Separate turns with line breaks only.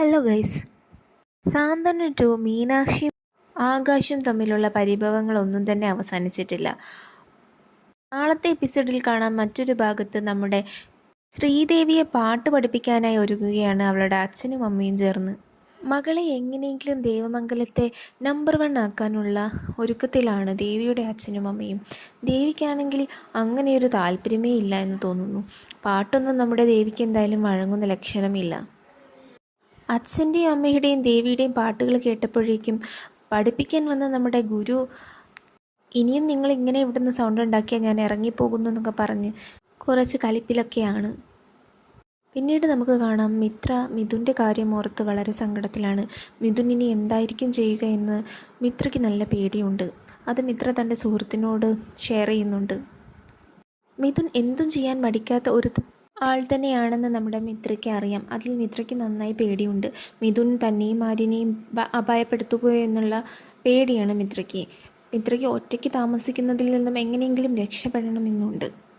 Hello guys സാന്ത്വന two മീനാക്ഷിയും ആകാശും തമ്മിലുള്ള പരിഭവങ്ങളൊന്നും തന്നെ അവസാനിച്ചിട്ടില്ല. നാളത്തെ എപ്പിസോഡിൽ കാണാൻ മറ്റൊരു ഭാഗത്ത് നമ്മുടെ ശ്രീദേവിയെ പാട്ട് പഠിപ്പിക്കാനായി ഒരുങ്ങുകയാണ് അവളുടെ അച്ഛനും അമ്മയും ചേർന്ന്. മകളെ എങ്ങനെയെങ്കിലും ദേവമംഗലത്തെ നമ്പർ വൺ ആക്കാനുള്ള ഒരുക്കത്തിലാണ് ദേവിയുടെ അച്ഛനും അമ്മയും. ദേവിക്കാണെങ്കിൽ അങ്ങനെയൊരു താല്പര്യമേ ഇല്ല എന്ന് തോന്നുന്നു. പാട്ടൊന്നും നമ്മുടെ ദേവിക്ക് എന്തായാലും വഴങ്ങുന്ന ലക്ഷണമില്ല. അച്ഛന്റെയും അമ്മയുടെയും ദേവിയുടെയും പാട്ടുകൾ കേട്ടപ്പോഴേക്കും പഠിപ്പിക്കാൻ വന്ന നമ്മുടെ ഗുരു ഇനിയും നിങ്ങൾ ഇങ്ങനെ ഇവിടുന്ന് സൗണ്ട് ഉണ്ടാക്കിയാൽ ഞാൻ ഇറങ്ങിപ്പോകുന്നു എന്നൊക്കെ പറഞ്ഞ് കുറച്ച് കലിപ്പിലൊക്കെയാണ്. പിന്നീട് നമുക്ക് കാണാം മിത്ര മിഥുന്റെ കാര്യം ഓർത്ത് വളരെ സങ്കടത്തിലാണ്. മിഥുൻ ഇനി എന്തായിരിക്കും ചെയ്യുക എന്ന് മിത്രയ്ക്ക് നല്ല പേടിയുണ്ട്. അത് മിത്ര തന്റെ സുഹൃത്തിനോട് ഷെയർ ചെയ്യുന്നുണ്ട്. മിഥുൻ എന്തും ചെയ്യാൻ മടിക്കാത്ത ഒരു ആൾ തന്നെയാണെന്ന് നമ്മുടെ മിത്രയ്ക്ക് അറിയാം. അതിൽ മിത്രയ്ക്ക് നന്നായി പേടിയുണ്ട്. മിഥുൻ തന്നെയും ആര്യനെയും അപായപ്പെടുത്തുകയോ എന്നുള്ള പേടിയാണ് മിത്രയ്ക്ക്. മിത്രയ്ക്ക് ഒറ്റയ്ക്ക് താമസിക്കുന്നതിൽ നിന്നും എങ്ങനെയെങ്കിലും രക്ഷപ്പെടണമെന്നുണ്ട്.